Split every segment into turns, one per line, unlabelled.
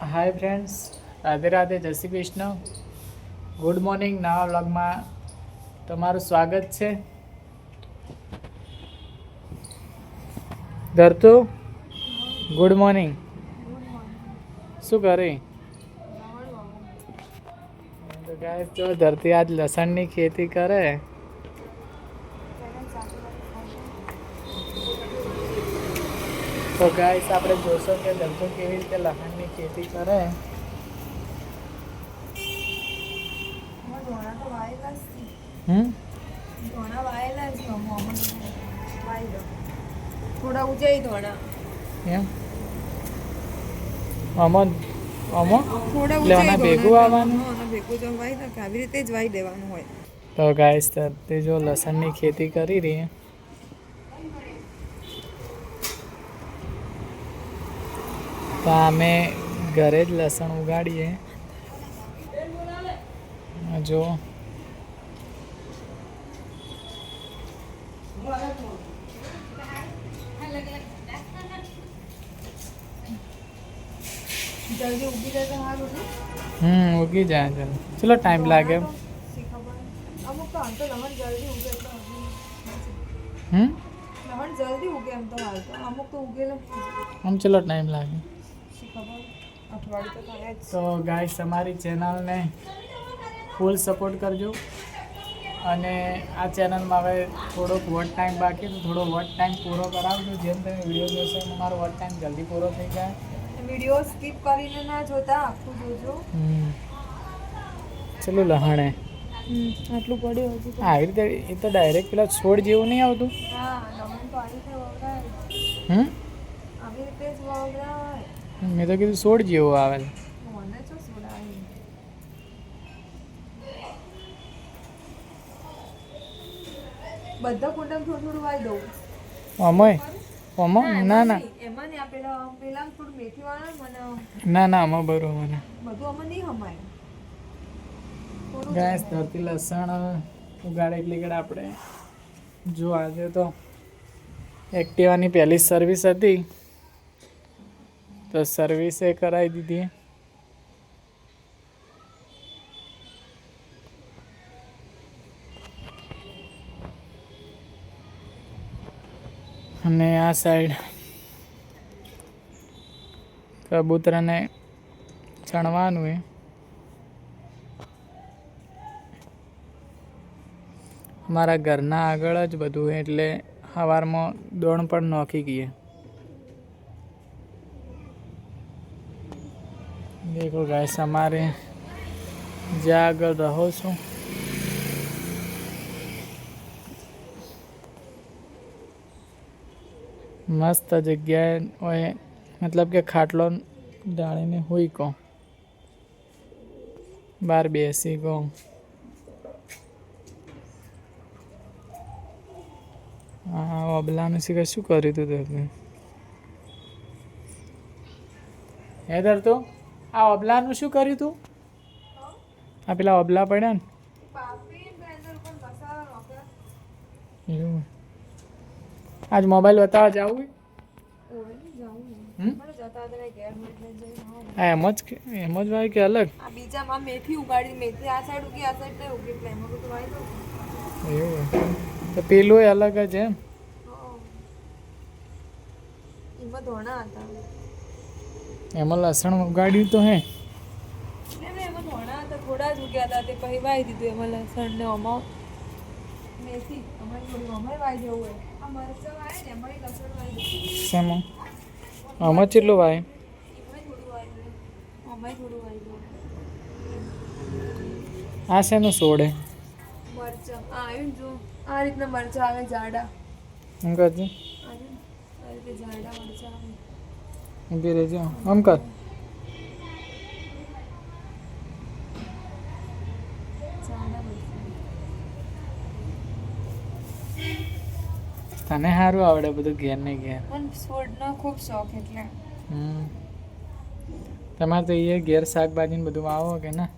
Hi friends Radhe Radhe, જય Shri Krishna. Good morning નવા વ્લોગમાં તમારું સ્વાગત છે. ધરતુ ગુડ મોર્નિંગ શું કરે? તો જો ધરતી આજ લસણની ખેતી કરે. તો ગાય આપણે જોશો કે ધરતું કેવી રીતે લસણની ખેતી કરે. હમ?
થોડા
એમ? આમાં આમાં?
થોડા
એટલે ભેગું આવવાનું?
ભેગું તો નાખે આવી રીતે જ વાઈ દેવાનું હોય.
તો ગાઈસ ધરતી જો લસણની ખેતી કરી રહી તો અમે ઘરે જ લસણ ઉગાડીએ. જો. હમ ઉગી જાય ચાલો ચલો ટાઈમ લાગે. હમ?
જલ્દી ઉગે એમ તો હાલ તો. અમુક તો ઉગેલો
આમ ચલો ટાઈમ લાગે.
તો
ગાય ગાઈસ અમારી ચેનલને ફૂલ સપોર્ટ કરજો. અને આ ચેનલમાં હવે થોડોક વોટ ટાઈમ બાકી તો થોડો વોટ ટાઈમ પૂરો કરાવજો. જેમ તમે વીડિયો જોશો એમ મારો વોટ ટાઈમ જલ્દી પૂરો થઈ જાય.
વીડિયો સ્કીપ કરીને ના જોતા આખું જોજો.
ચલો લહાણે.
આટલું પડ્યું હજુ હા
આવી રીતે એ તો ડાયરેક્ટ પેલા છોડ જેવું નહીં આવતું?
હા
હમ?
આવી રીતે જ
મેં તો કીધું સોળ જેવો આવે
બધા કુંડમ થોડું થોડું દઉં.
ના ના
એમાં ને પેલા પેલા થોડું મેથી વાળા મને
ના ના આમાં બરોબર મને
બધું આમાં નહીં હમાય. થોડું
ધરતી લસણ ઉગાડે એટલે કે આપણે. જો આજે તો એક્ટિવાની પહેલી સર્વિસ હતી. તો સર્વિસે કરાવી દીધી. અને આ સાઈડ કબૂતરને ચણવાનું એ. અમારા ઘરના આગળ જ બધું એટલે સવારમાં દોણ પણ નોખી ગઈએ દેખો ગાઈસ અમારે જ્યાં આગળ રહો છો. મસ્ત જગ્યાએ હોય મતલબ કે ખાટલો ડાળીને હોઈ કહો બહાર બેસી કહો હા અબલાનું શીખર શું કર્યું તું તમે હેદર તો આ અબલાનું શું કર્યું તું? આ પેલા અબલા પડ્યા ને? એવું. આજ મોબાઈલ બતાવવા જવું
આવું.
એમ જ એમ જ હોય કે અલગ?
આ બીજામાં મેથી ઉગાડી મેથી આ સાઈડ ઉગી આ સાઈડ નહીં ઉગી એટલે એમાં બધું દઉં
એવું. તો પેલું અલગ જ એમ?
હા. એમાં ધોણા હતા.
એમાં લસણ ઉગાડ્યું તો હે.
થોડા જ ઉગ્યા હતા તે પછી વાઈ દીધું એમાં લસણ ને મેથી અમારી થોડી અમારે વાઈ જવું હોય. આ મરચાં વાય ને એમાં લસણ વાઈ
શેમાં? આમાં કેટલું
વાય? અમારે
આ શેનું સોડે
મરચાં. આ આવ્યું જો આ રીતના મરચાં આવે જાડા
એમ કરજે?
આ રીતે જાડા મરચાં આવે.
ઊભી રહેજો આમ કર તને સારું આવડે બધું ઘેર ને ઘેર.
મને ફૂડનો ખૂબ શોખ એટલે.
હમ. તમારે તો એ ઘેર શાકભાજી ને બધું આવો કે ના?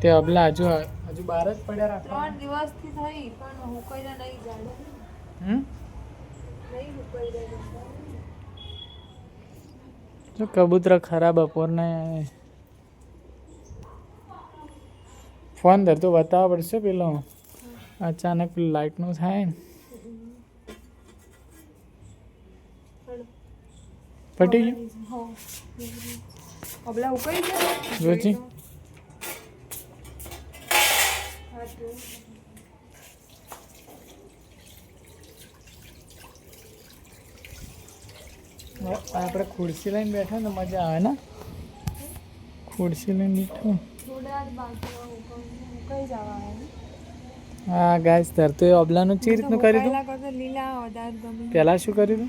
તે અબલા હજુ હજુ બહાર જ પડ્યા રાખવા
ત્રણ દિવસથી થઈ પણ હું કોઈ નહીં જાડો
જો કબૂતર ખરા બપોરને ફોન ધરતો બતાવવા પડશે પેલો. અચાનક પેલું લાઇટનું થાય ને. પટી ગયું?
હો અબલા ઉકાઈ ગયા
જોજી
હા તો
આપણે ખુરશી લઈને બેઠા ને, મજા આવે ને? ખુરશી લઈને બેઠો. હા ગાય ધરતો એ અબલાનું ચી રીતનું કર્યું હતું
પહેલા
શું કર્યું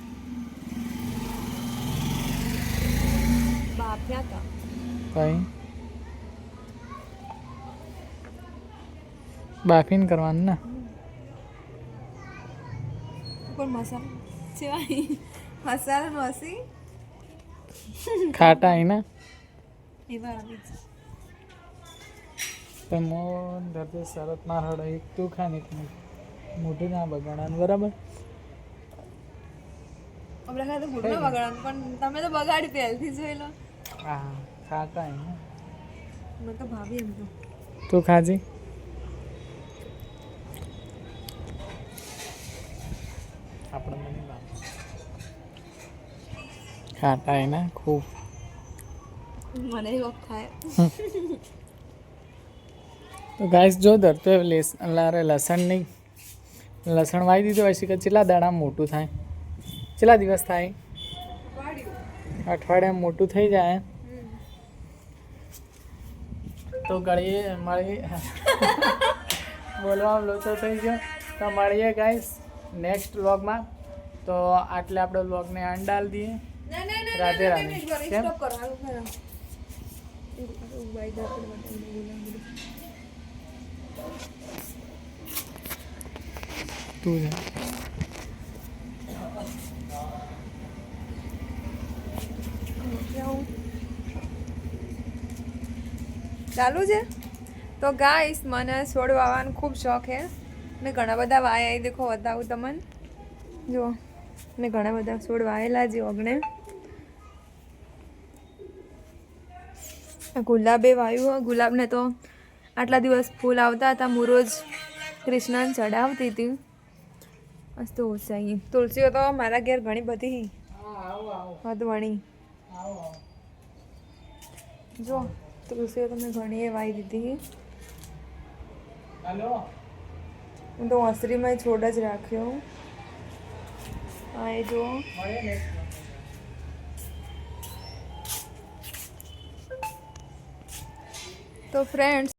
હતા કઈ? બાફીને કરવાનું ને?
પણ મસાલા સિવાય મસાલા મસી
ખાટા અહીં ને
એવા આવી છે
મોન ધરતો શરત ના હડો એક તું ખાને. મોઢું ના બગાડવાનું બરાબર
આપણે ખાતે ગુડનો બગાડવાનું પણ તમે તો બગાડી પહેલથી જોઈ લો
હા ખાતા એના ને
મેં તો ભાભી એમ તો
તું ખાજી આપણે મને ભાવે. ખાટા અહીં ખૂબ
થાય
તો ગાઈસ જો ધરતો લારે લસણ નહીં લસણ વાવી દીધું હોય કે કેટલા દાડા મોટું થાય કેટલા દિવસ થાય
વાડ્યું
અઠવાડિયા મોટું થઈ જાય તો ગળીએ મળી બોલવા લોચો થઈ ગયો તો મળીએ ગાઈસ નેક્સ્ટ વ્લોગમાં તો આટલે આપણે વ્લોગને અંડાલ દઈએ રાધે રાધે કેમ? તું
ચાલુ છે? તો ગાઈસ મને છોડ વાવવાનો ખૂબ શોખ છે. મેં ઘણા બધા વાયા દેખો બતાવું તમને. જો મેં ઘણા બધા છોડ વાયેલા જે ઓગણે. ગુલાબે વાયું ગુલાબને તો આટલા દિવસ ફૂલ આવતા હતા. હું રોજ કૃષ્ણને ચડાવતી હતી. ઓછાઈ તુલસીઓ તો મારા ઘેર ઘણી બધી. વધવણી જો તુલસીઓ તો મેં ઘણી એ વાવી દીધી હું તો ઓસરીમાં છોડ જ રાખ્યો. હા એ જુઓ ફ્રેન્ડ્સ